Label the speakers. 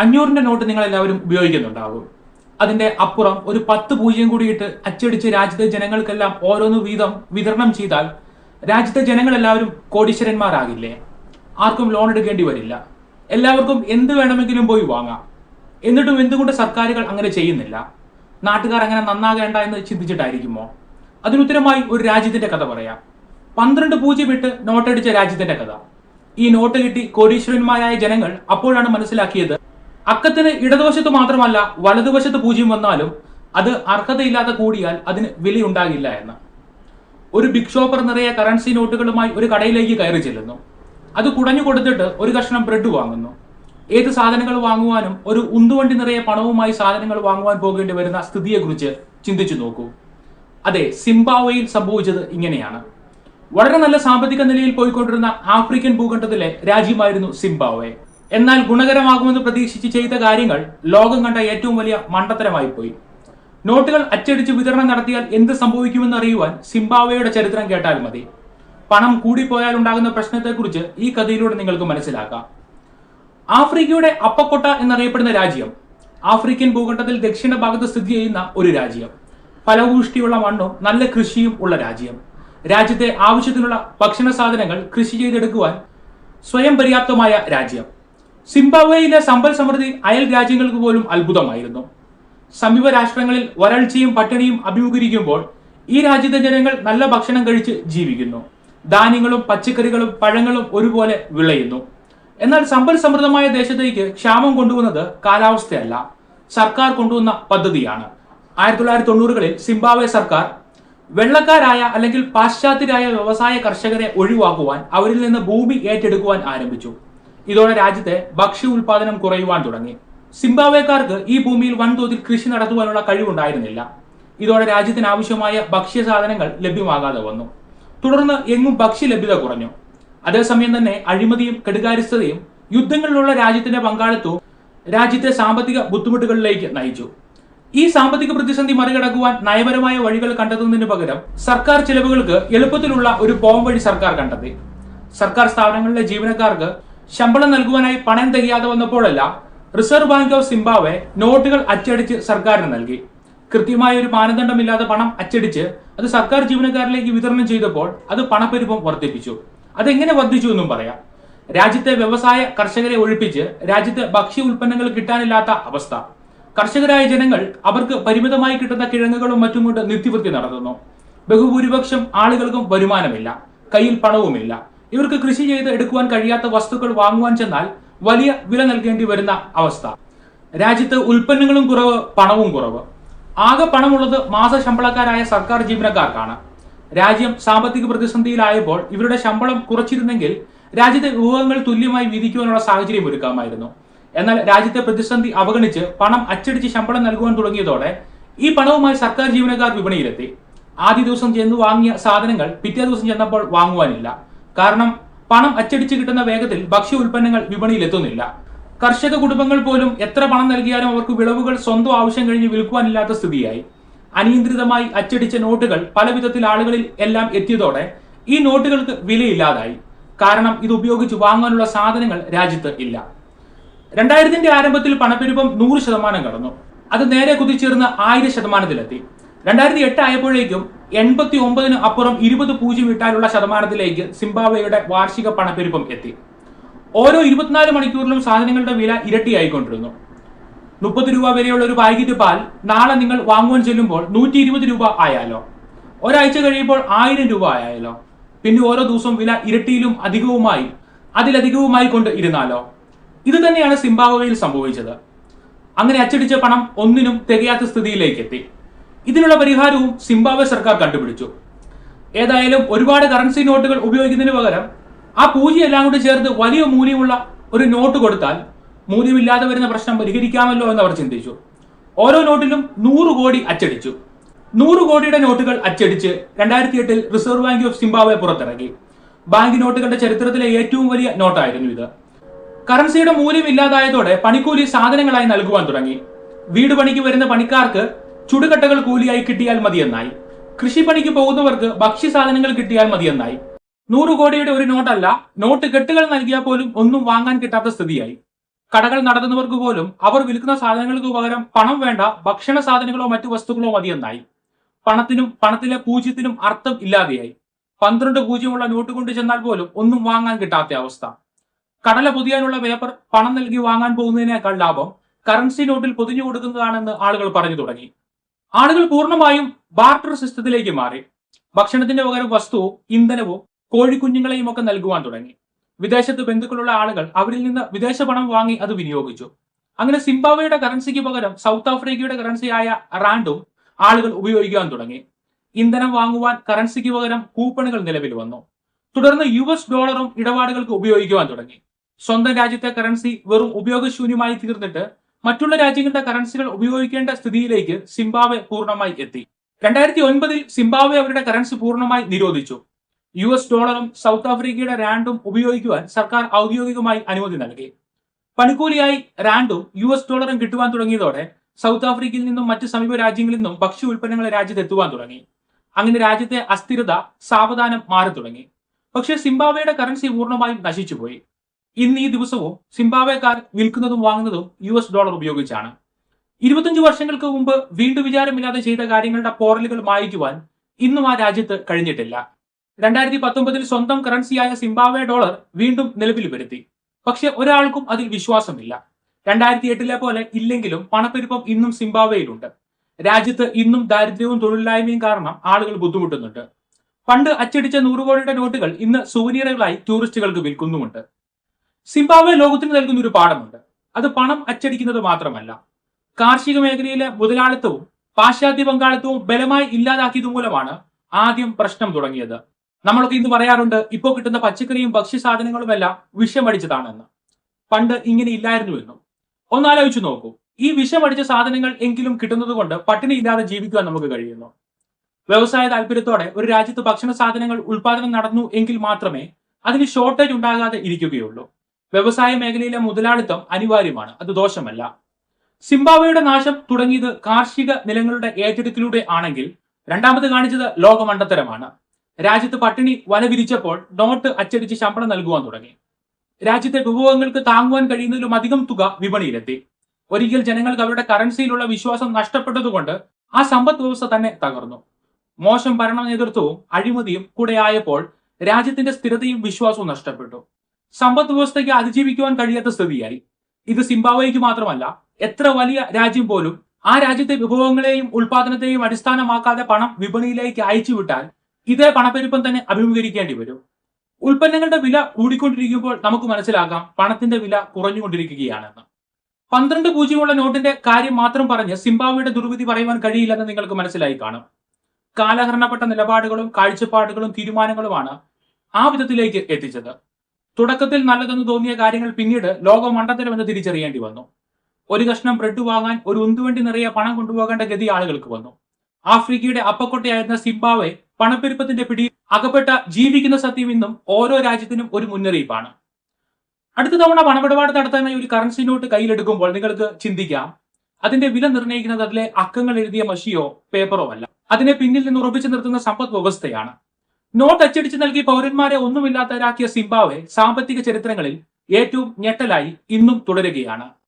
Speaker 1: അഞ്ഞൂറിന്റെ not നിങ്ങൾ എല്ലാവരും ഉപയോഗിക്കുന്നുണ്ടാവും. അതിന്റെ അപ്പുറം ഒരു പത്ത് പൂജ്യം കൂടിയിട്ട് അച്ചടിച്ച് രാജ്യത്തെ ജനങ്ങൾക്കെല്ലാം ഓരോന്ന് വീതം വിതരണം ചെയ്താൽ രാജ്യത്തെ ജനങ്ങളെല്ലാവരും കോടീശ്വരന്മാരാകില്ലേ? ആർക്കും ലോൺ എടുക്കേണ്ടി വരില്ല. എല്ലാവർക്കും എന്ത് വേണമെങ്കിലും പോയി വാങ്ങാം. എന്നിട്ടും എന്തുകൊണ്ട് സർക്കാരുകൾ അങ്ങനെ ചെയ്യുന്നില്ല? നാട്ടുകാർ അങ്ങനെ നന്നാകേണ്ട എന്ന് ചിന്തിച്ചിട്ടായിരിക്കുമോ? അതിനുത്തരമായി ഒരു രാജ്യത്തിന്റെ കഥ പറയാം. പന്ത്രണ്ട് പൂജ്യം ഇട്ട് നോട്ടടിച്ച രാജ്യത്തിന്റെ കഥ. ഈ നോട്ട് കിട്ടി കോടീശ്വരന്മാരായ ജനങ്ങൾ അപ്പോഴാണ് മനസ്സിലാക്കിയത് അക്കത്തിന് ഇടതുവശത്ത് മാത്രമല്ല വലതുവശത്ത് പൂജ്യം വന്നാലും അത് അർഹതയില്ലാതെ കൂടിയാൽ അതിന് വിലയുണ്ടാകില്ല എന്ന്. ഒരു ബിഗ് ഷോപ്പർ നിറയെ കറൻസി നോട്ടുകളുമായി ഒരു കടയിലേക്ക് കയറി ചെല്ലുന്നു. അത് കുടഞ്ഞു കൊടുത്തിട്ട് ഒരു കഷ്ണം ബ്രെഡ് വാങ്ങുന്നു. ഏത് സാധനങ്ങൾ വാങ്ങുവാനും ഒരു ഉന്തുവണ്ടി നിറയെ പണവുമായി സാധനങ്ങൾ വാങ്ങുവാൻ പോകേണ്ടി വരുന്ന സ്ഥിതിയെക്കുറിച്ച് ചിന്തിച്ചു നോക്കൂ. അതെ സിംബാവയിൽ സംഭവിച്ചത് ഇങ്ങനെയാണ്. വളരെ നല്ല സാമ്പത്തിക നിലയിൽ പോയിക്കൊണ്ടിരുന്ന ആഫ്രിക്കൻ ഭൂഖണ്ഡത്തിലെ രാജ്യമായിരുന്നു സിംബാബ്വെ. എന്നാൽ ഗുണകരമാകുമെന്ന് പ്രതീക്ഷിച്ച് ചെയ്ത കാര്യങ്ങൾ ലോകം കണ്ട ഏറ്റവും വലിയ മണ്ടത്തരമായി പോയി നോട്ടുകൾ അച്ചടിച്ച് വിതരണം നടത്തിയാൽ എന്ത് സംഭവിക്കുമെന്ന് അറിയുവാൻ സിംബാബ്വേയുടെ ചരിത്രം കേട്ടാൽ മതി. പണം കൂടിപ്പോയാൽ ഉണ്ടാകുന്ന പ്രശ്നത്തെക്കുറിച്ച് ഈ കഥയിലൂടെ നിങ്ങൾക്ക് മനസ്സിലാക്കാം. ആഫ്രിക്കയുടെ അപ്പക്കൊട്ട എന്നറിയപ്പെടുന്ന രാജ്യം ആഫ്രിക്കൻ ഭൂഖണ്ഡത്തിൽ ദക്ഷിണ ഭാഗത്ത് സ്ഥിതി ചെയ്യുന്ന ഒരു രാജ്യം. ഫലഭൂഷ്ടിയുള്ള മണ്ണും നല്ല കൃഷിയും ഉള്ള രാജ്യം. രാജ്യത്തെ ആവശ്യത്തിനുള്ള ഭക്ഷണ സാധനങ്ങൾ കൃഷി ചെയ്തെടുക്കുവാൻ സ്വയം പര്യാപ്തമായ രാജ്യം. സിംബാബ്വേയിലെ സമ്പൽ സമൃദ്ധി അയൽ രാജ്യങ്ങൾക്ക് പോലും അത്ഭുതമായിരുന്നു. സമീപ രാഷ്ട്രങ്ങളിൽ വരൾച്ചയും പട്ടിണിയും അഭിമുഖീകരിക്കുമ്പോൾ ഈ രാജ്യത്തെ ജനങ്ങൾ നല്ല ഭക്ഷണം കഴിച്ച് ജീവിക്കുന്നു. ധാന്യങ്ങളും പച്ചക്കറികളും പഴങ്ങളും ഒരുപോലെ വിളയുന്നു. എന്നാൽ സമ്പൽ സമൃദ്ധമായ ദേശത്തേക്ക് ക്ഷാമം കൊണ്ടുവന്നത് കാലാവസ്ഥയല്ല. സർക്കാർ കൊണ്ടുവന്ന പദ്ധതിയാണ്. ആയിരത്തി തൊള്ളായിരത്തി തൊണ്ണൂറുകളിൽ സിംബാബ്വെ സർക്കാർ വെള്ളക്കാരായ അല്ലെങ്കിൽ പാശ്ചാത്യരായ വ്യവസായ കർഷകരെ ഒഴിവാക്കുവാൻ അവരിൽ നിന്ന് ഭൂമി ഏറ്റെടുക്കുവാൻ ആരംഭിച്ചു. ഇതോടെ രാജ്യത്തെ ഭക്ഷ്യ ഉൽപാദനം കുറയുവാൻ തുടങ്ങി. സിംബാബ്വേക്കാർക്ക് ഈ ഭൂമിയിൽ വൻതോതിൽ കൃഷി നടത്തുവാനുള്ള കഴിവുണ്ടായിരുന്നില്ല. ഇതോടെ രാജ്യത്തിന് ആവശ്യമായ ഭക്ഷ്യ സാധനങ്ങൾ ലഭ്യമാകാതെ വന്നു. തുടർന്ന് എങ്ങും ഭക്ഷ്യ ലഭ്യത കുറഞ്ഞു. അതേസമയം തന്നെ അഴിമതിയും കെടുകാര്യസ്ഥതയും യുദ്ധങ്ങളിലുള്ള രാജ്യത്തിന്റെ പങ്കാളിത്തവും രാജ്യത്തെ സാമ്പത്തിക ബുദ്ധിമുട്ടുകളിലേക്ക് നയിച്ചു. ഈ സാമ്പത്തിക പ്രതിസന്ധി മറികടക്കുവാൻ നയപരമായ വഴികൾ കണ്ടെത്തുന്നതിന് പകരം സർക്കാർ ചിലവുകൾക്ക് എളുപ്പത്തിലുള്ള ഒരു പോം വഴി സർക്കാർ കണ്ടെത്തി. സർക്കാർ സ്ഥാപനങ്ങളിലെ ജീവനക്കാർക്ക് ശമ്പളം നൽകുവാനായി പണം തികയാതെ വന്നപ്പോഴല്ല റിസർവ് ബാങ്ക് ഓഫ് സിംബാബ്വെ നോട്ടുകൾ അച്ചടിച്ച് സർക്കാരിന് നൽകി. കൃത്യമായ ഒരു മാനദണ്ഡമില്ലാതെ പണം അച്ചടിച്ച് അത് സർക്കാർ ജീവനക്കാരിലേക്ക് വിതരണം ചെയ്തപ്പോൾ അത് പണപ്പെരുപ്പം വർദ്ധിപ്പിച്ചു. അതെങ്ങനെ വർദ്ധിച്ചു എന്നും പറയാം. രാജ്യത്തെ വ്യവസായ കർഷകരെ ഒഴിപ്പിച്ച് രാജ്യത്തെ ഭക്ഷ്യ ഉൽപ്പന്നങ്ങൾ കിട്ടാനില്ലാത്ത അവസ്ഥ. കർഷകരായ ജനങ്ങൾ അവർക്ക് പരിമിതമായി കിട്ടുന്ന കിഴങ്ങുകളും മറ്റും കൊണ്ട് നിത്യവൃത്തി നടത്തുന്നു. ബഹുഭൂരിപക്ഷം ആളുകൾക്കും വരുമാനമില്ല. കയ്യിൽ പണവുമില്ല. ഇവർക്ക് കൃഷി ചെയ്ത് എടുക്കുവാൻ കഴിയാത്ത വസ്തുക്കൾ വാങ്ങുവാൻ ചെന്നാൽ വലിയ വില നൽകേണ്ടി വരുന്ന അവസ്ഥ. രാജ്യത്ത് ഉൽപ്പന്നങ്ങളും കുറവ് പണവും കുറവ്. ആകെ പണമുള്ളത് മാസ ശമ്പളക്കാരായ സർക്കാർ ജീവനക്കാർക്കാണ്. രാജ്യം സാമ്പത്തിക പ്രതിസന്ധിയിലായപ്പോൾ ഇവരുടെ ശമ്പളം കുറച്ചിരുന്നെങ്കിൽ രാജ്യത്തെ വിഭവങ്ങൾ തുല്യമായി വീതിക്കുവാനുള്ള സാഹചര്യം ഒരുക്കാമായിരുന്നു. എന്നാൽ രാജ്യത്തെ പ്രതിസന്ധി അവഗണിച്ച് പണം അച്ചടിച്ച് ശമ്പളം നൽകുവാൻ തുടങ്ങിയതോടെ ഈ പണവുമായി സർക്കാർ ജീവനക്കാർ വിപണിയിലെത്തി. ആദ്യ ദിവസം ചെന്ന് വാങ്ങിയ സാധനങ്ങൾ പിറ്റേ ദിവസം ചെന്നപ്പോൾ വാങ്ങുവാനില്ല. കാരണം പണം അച്ചടിച്ച് കിട്ടുന്ന വേഗത്തിൽ ഭക്ഷ്യ ഉൽപ്പന്നങ്ങൾ വിപണിയിൽ എത്തുന്നില്ല കർഷക കുടുംബങ്ങൾ പോലും എത്ര പണം നൽകിയാലും അവർക്ക് വിളവുകൾ സ്വന്തം ആവശ്യം കഴിഞ്ഞ് വിൽക്കുവാനില്ലാത്ത സ്ഥിതിയായി. അനിയന്ത്രിതമായി അച്ചടിച്ച നോട്ടുകൾ പല വിധത്തിൽ ആളുകളിൽ എല്ലാം എത്തിയതോടെ ഈ നോട്ടുകൾക്ക് വിലയില്ലാതായി. കാരണം ഇത് ഉപയോഗിച്ച് വാങ്ങാനുള്ള സാധനങ്ങൾ രാജ്യത്ത് ഇല്ല. രണ്ടായിരത്തിന്റെ ആരംഭത്തിൽ പണപ്പെരുപ്പം നൂറ് ശതമാനം കടന്നു. അത് നേരെ കുതിച്ചേർന്ന് ആയിരം ശതമാനത്തിലെത്തി. രണ്ടായിരത്തി എട്ട് ആയപ്പോഴേക്കും എൺപത്തി ഒമ്പതിന് അപ്പുറം ഇരുപത് പൂജ്യം ഇട്ടാലുള്ള ശതമാനത്തിലേക്ക് സിംബാബ്വേയുടെ വാർഷിക പണപ്പെരുപ്പം എത്തി. ഓരോ ഇരുപത്തിനാല് മണിക്കൂറിലും സാധനങ്ങളുടെ വില ഇരട്ടിയായിക്കൊണ്ടിരുന്നു. മുപ്പത് രൂപ വരെയുള്ള ഒരു പാക്കറ്റ് പാൽ നാളെ നിങ്ങൾ വാങ്ങുവാൻ ചെല്ലുമ്പോൾ നൂറ്റി ഇരുപത് രൂപ ആയാലോ? ഒരാഴ്ച കഴിയുമ്പോൾ ആയിരം രൂപ ആയാലോ? പിന്നെ ഓരോ ദിവസവും വില ഇരട്ടിയിലും അധികവുമായി അതിലധികവുമായി കൊണ്ട് ഇരുന്നാലോ? ഇത് തന്നെയാണ് സിംബാബ്വേയിൽ സംഭവിച്ചത്. അങ്ങനെ അച്ചടിച്ച പണം ഒന്നിനും തികയാത്ത സ്ഥിതിയിലേക്ക് എത്തി. ഇതിനുള്ള പരിഹാരവും സിംബാബ്വെ സർക്കാർ കണ്ടുപിടിച്ചു. ഏതായാലും ഒരുപാട് കറൻസി നോട്ടുകൾ ഉപയോഗിക്കുന്നതിന് പകരം ആ പൂജ്യം എല്ലാം കൂടി ചേർത്ത് വലിയ മൂല്യമുള്ള ഒരു നോട്ട് കൊടുത്താൽ മൂല്യമില്ലാതെ വരുന്ന പ്രശ്നം പരിഹരിക്കാമല്ലോ എന്ന് അവർ ചിന്തിച്ചു. ഓരോ നോട്ടിലും നൂറ് കോടി അച്ചടിച്ചു. നൂറ് കോടിയുടെ നോട്ടുകൾ അച്ചടിച്ച് രണ്ടായിരത്തി എട്ടിൽ റിസർവ് ബാങ്ക് ഓഫ് സിംബാബ്വെ പുറത്തിറക്കി. ബാങ്ക് നോട്ടുകളുടെ ചരിത്രത്തിലെ ഏറ്റവും വലിയ നോട്ടായിരുന്നു ഇത്. കറൻസിയുടെ മൂല്യം ഇല്ലാതായതോടെ പണിക്കൂലി സാധനങ്ങളായി നൽകുവാൻ തുടങ്ങി. വീട് പണിക്ക് വരുന്ന പണിക്കാർക്ക് ചുടുകട്ടകൾ കൂലിയായി കിട്ടിയാൽ മതിയെന്നായി. കൃഷിപ്പണിക്ക് പോകുന്നവർക്ക് ഭക്ഷ്യസാധനങ്ങൾ കിട്ടിയാൽ മതിയെന്നായി. നൂറ് കോടിയുടെ ഒരു നോട്ടല്ല നോട്ട് കെട്ടുകൾ നൽകിയാൽ പോലും ഒന്നും വാങ്ങാൻ കിട്ടാത്ത സ്ഥിതിയായി. കടകൾ നടത്തുന്നവർക്ക് പോലും അവർ വിൽക്കുന്ന സാധനങ്ങൾക്ക് പകരം പണം വേണ്ട ഭക്ഷണ സാധനങ്ങളോ മറ്റു വസ്തുക്കളോ മതിയെന്നായി. പണത്തിനും പണത്തിലെ പൂജ്യത്തിനും അർത്ഥം ഇല്ലാതെയായി. പന്ത്രണ്ട് പൂജ്യമുള്ള നോട്ട് കൊണ്ട് ചെന്നാൽ പോലും ഒന്നും വാങ്ങാൻ കിട്ടാത്ത അവസ്ഥ. കടല പൊതിയാനുള്ള പേപ്പർ പണം നൽകി വാങ്ങാൻ പോകുന്നതിനേക്കാൾ ലാഭം കറൻസി നോട്ടിൽ പൊതിഞ്ഞു കൊടുക്കുന്നതാണെന്ന് ആളുകൾ പറഞ്ഞു തുടങ്ങി. ആളുകൾ പൂർണമായും ബാർട്ടർ സിസ്റ്റത്തിലേക്ക് മാറി. ഭക്ഷണത്തിന്റെ പകരം വസ്തുവും ഇന്ധനവും കോഴിക്കുഞ്ഞുങ്ങളെയും ഒക്കെ നൽകുവാൻ തുടങ്ങി. വിദേശത്ത് ബന്ധുക്കളുള്ള ആളുകൾ അവരിൽ നിന്ന് വിദേശ പണം വാങ്ങി അത് വിനിയോഗിച്ചു. അങ്ങനെ സിംബാബ്വേയുടെ കറൻസിക്ക് പകരം സൗത്ത് ആഫ്രിക്കയുടെ കറൻസിയായ റാൻഡും ആളുകൾ ഉപയോഗിക്കാൻ തുടങ്ങി. ഇന്ധനം വാങ്ങുവാൻ കറൻസിക്ക് പകരം കൂപ്പണുകൾ നിലവിൽ വന്നു. തുടർന്ന് യു എസ് ഡോളറും ഇടപാടുകൾക്ക് ഉപയോഗിക്കുവാൻ തുടങ്ങി. സ്വന്തം രാജ്യത്തെ കറൻസി വെറും ഉപയോഗശൂന്യമായി തീർന്നിട്ട് മറ്റുള്ള രാജ്യങ്ങളുടെ കറൻസികൾ ഉപയോഗിക്കേണ്ട സ്ഥിതിയിലേക്ക് സിംബാബ്വെ പൂർണമായി എത്തി. രണ്ടായിരത്തി ഒൻപതിൽ സിംബാബ്വെ അവരുടെ കറൻസി പൂർണമായി നിരോധിച്ചു. യു എസ് ഡോളറും സൗത്ത് ആഫ്രിക്കയുടെ റാൻഡും ഉപയോഗിക്കുവാൻ സർക്കാർ ഔദ്യോഗികമായി അനുമതി നൽകി. പണിക്കൂലിയായി റാൻഡും യു എസ് ഡോളറും കിട്ടുവാൻ തുടങ്ങിയതോടെ സൗത്ത് ആഫ്രിക്കയിൽ നിന്നും മറ്റ് സമീപ രാജ്യങ്ങളിൽ നിന്നും ഭക്ഷ്യ ഉൽപ്പന്നങ്ങൾ രാജ്യത്ത് എത്തുവാൻ തുടങ്ങി. അങ്ങനെ രാജ്യത്തെ അസ്ഥിരത സാവധാനം മാറി തുടങ്ങി. പക്ഷേ സിംബാബ്വേയുടെ കറൻസി പൂർണമായും നശിച്ചുപോയി. ഇന്ന് ഈ ദിവസവും സിംബാബ്വേക്കാർ വിൽക്കുന്നതും വാങ്ങുന്നതും യു എസ് ഡോളർ ഉപയോഗിച്ചാണ്. ഇരുപത്തഞ്ച് വർഷങ്ങൾക്ക് മുമ്പ് വീണ്ടും വിചാരമില്ലാതെ ചെയ്ത കാര്യങ്ങളുടെ പോറലുകൾ മായ്ക്കുവാൻ ഇന്നും ആ രാജ്യത്ത് കഴിഞ്ഞിട്ടില്ല. രണ്ടായിരത്തി പത്തൊമ്പതിൽ സ്വന്തം കറൻസിയായ സിംബാബ്വെ ഡോളർ വീണ്ടും നിലവിൽ വരുത്തി. പക്ഷെ ഒരാൾക്കും അതിൽ വിശ്വാസമില്ല. രണ്ടായിരത്തി എട്ടിലെ പോലെ ഇല്ലെങ്കിലും പണപ്പെരുപ്പം ഇന്നും സിംബാബ്വേയിലുണ്ട്. രാജ്യത്ത് ഇന്നും ദാരിദ്ര്യവും തൊഴിലില്ലായ്മയും കാരണം ആളുകൾ ബുദ്ധിമുട്ടുന്നുണ്ട്. പണ്ട് അച്ചടിച്ച നൂറുകോടിയുടെ നോട്ടുകൾ ഇന്ന് സുവനീറുകളായി ടൂറിസ്റ്റുകൾക്ക് വിൽക്കുന്നുമുണ്ട്. സിംബാബ്വെ ലോകത്തിന് നൽകുന്ന ഒരു പാഠമുണ്ട്. അത് പണം അച്ചടിക്കുന്നത് മാത്രമല്ല. കാർഷിക മേഖലയിലെ മുതലാളിത്തവും പാശ്ചാത്യ പങ്കാളിത്തവും ബലമായി ഇല്ലാതാക്കിയത് മൂലമാണ് ആദ്യം പ്രശ്നം തുടങ്ങിയത്. നമ്മളൊക്കെ ഇന്ന് പറയാറുണ്ട് ഇപ്പോൾ കിട്ടുന്ന പച്ചക്കറിയും ഭക്ഷ്യസാധനങ്ങളുമെല്ലാം വിഷമടിച്ചതാണെന്ന് പണ്ട് ഇങ്ങനെ ഇല്ലായിരുന്നു ഇല്ലായിരുന്നുവെന്നും. ഒന്നാലോചിച്ചു നോക്കൂ ഈ വിഷമടിച്ച സാധനങ്ങൾ എങ്കിലും കിട്ടുന്നത് കൊണ്ട് പട്ടിണി ഇല്ലാതെ ജീവിക്കുവാൻ നമുക്ക് കഴിയുന്നു. വ്യവസായ താല്പര്യത്തോടെ ഒരു രാജ്യത്ത് ഭക്ഷണ സാധനങ്ങൾ ഉൽപാദനം നടന്നു എങ്കിൽ മാത്രമേ അതിന് ഷോർട്ടേജ് ഉണ്ടാകാതെ ഇരിക്കുകയുള്ളൂ. വ്യവസായ മേഖലയിലെ മുതലാളിത്തം അനിവാര്യമാണ് അത് ദോഷമല്ല. സിംബാബ്വെയുടെ നാശം തുടങ്ങിയത് കാർഷിക നിലങ്ങളുടെ ഏറ്റെടുക്കലൂടെ ആണെങ്കിൽ രണ്ടാമത് കാണിച്ചത് ലോകമണ്ടത്തരമാണ്. രാജ്യത്ത് പട്ടിണി വലവിരിച്ചപ്പോൾ നോട്ട് അച്ചടിച്ച് ശമ്പളം നൽകുവാൻ തുടങ്ങി. രാജ്യത്തെ വിഭവങ്ങൾക്ക് താങ്ങുവാൻ കഴിയുന്നതിലും അധികം തുക വിപണിയിലെത്തി. ഒരിക്കൽ ജനങ്ങൾക്ക് അവരുടെ കറൻസിയിലുള്ള വിശ്വാസം നഷ്ടപ്പെട്ടതുകൊണ്ട് ആ സമ്പദ് വ്യവസ്ഥ തന്നെ തകർന്നു. മോശം ഭരണ നേതൃത്വവും അഴിമതിയും കൂടെയായപ്പോൾ രാജ്യത്തിന്റെ സ്ഥിരതയും വിശ്വാസവും നഷ്ടപ്പെട്ടു. സമ്പദ് വ്യവസ്ഥയ്ക്ക് അതിജീവിക്കുവാൻ കഴിയാത്ത സ്ഥിതിയായി. ഇത് സിംബാബ്വേക്ക് മാത്രമല്ല എത്ര വലിയ രാജ്യം പോലും ആ രാജ്യത്തെ വിഭവങ്ങളെയും ഉൽപാദനത്തെയും അടിസ്ഥാനമാക്കാതെ പണം വിപണിയിലേക്ക് അയച്ചുവിട്ടാൽ ഇതേ പണപ്പെരുപ്പം തന്നെ അഭിമുഖീകരിക്കേണ്ടി വരും. ഉൽപ്പന്നങ്ങളുടെ വില കൂടിക്കൊണ്ടിരിക്കുമ്പോൾ നമുക്ക് മനസ്സിലാക്കാം പണത്തിന്റെ വില കുറഞ്ഞുകൊണ്ടിരിക്കുകയാണെന്ന്. പന്ത്രണ്ട് പൂജ്യമുള്ള നോട്ടിന്റെ കാര്യം മാത്രം പറഞ്ഞ് സിംബാവയുടെ ദുർവിധി പറയുവാൻ കഴിയില്ലെന്ന് നിങ്ങൾക്ക് മനസ്സിലായി കാണും. കാലഹരണപ്പെട്ട നിലപാടുകളും കാഴ്ചപ്പാടുകളും തീരുമാനങ്ങളുമാണ് ആ വിധത്തിലേക്ക് എത്തിച്ചത്. തുടക്കത്തിൽ നല്ലതെന്ന് തോന്നിയ കാര്യങ്ങൾ പിന്നീട് ലോകം മണ്ടത്തരമെന്ന് തിരിച്ചറിയേണ്ടി വന്നു. ഒരു കഷ്ണം ബ്രെഡ് വാങ്ങാൻ ഒരു ഉന്തുവണ്ടി നിറയെ പണം കൊണ്ടുപോകേണ്ട ഗതി ആളുകൾക്ക് വന്നു. ആഫ്രിക്കയുടെ അപ്പക്കൊട്ടയായിരുന്ന സിംബാവെ പണപ്പെരുപ്പത്തിന്റെ പിടി അകപ്പെട്ട ജീവിക്കുന്ന സത്യം ഇന്നും ഓരോ രാജ്യത്തിനും ഒരു മുന്നറിയിപ്പാണ്. അടുത്ത തവണ പണമിടപാട് നടത്താനായി ഒരു കറൻസി നോട്ട് കയ്യിലെടുക്കുമ്പോൾ നിങ്ങൾക്ക് ചിന്തിക്കാം. അതിന്റെ വില നിർണയിക്കുന്നത് അതിലെ അക്കങ്ങൾ എഴുതിയ മഷിയോ പേപ്പറോ അല്ല. അതിനെ പിന്നിൽ നിന്ന് ഉറപ്പിച്ചു നിർത്തുന്ന സമ്പദ് വ്യവസ്ഥയാണ്. നോട്ട് അച്ചടിച്ച് നൽകി പൗരന്മാരെ ഒന്നുമില്ലാത്തവരാക്കിയ സിംബാവെ സാമ്പത്തിക ചരിത്രങ്ങളിൽ ഏറ്റവും ഞെട്ടലായി ഇന്നും തുടരുകയാണ്.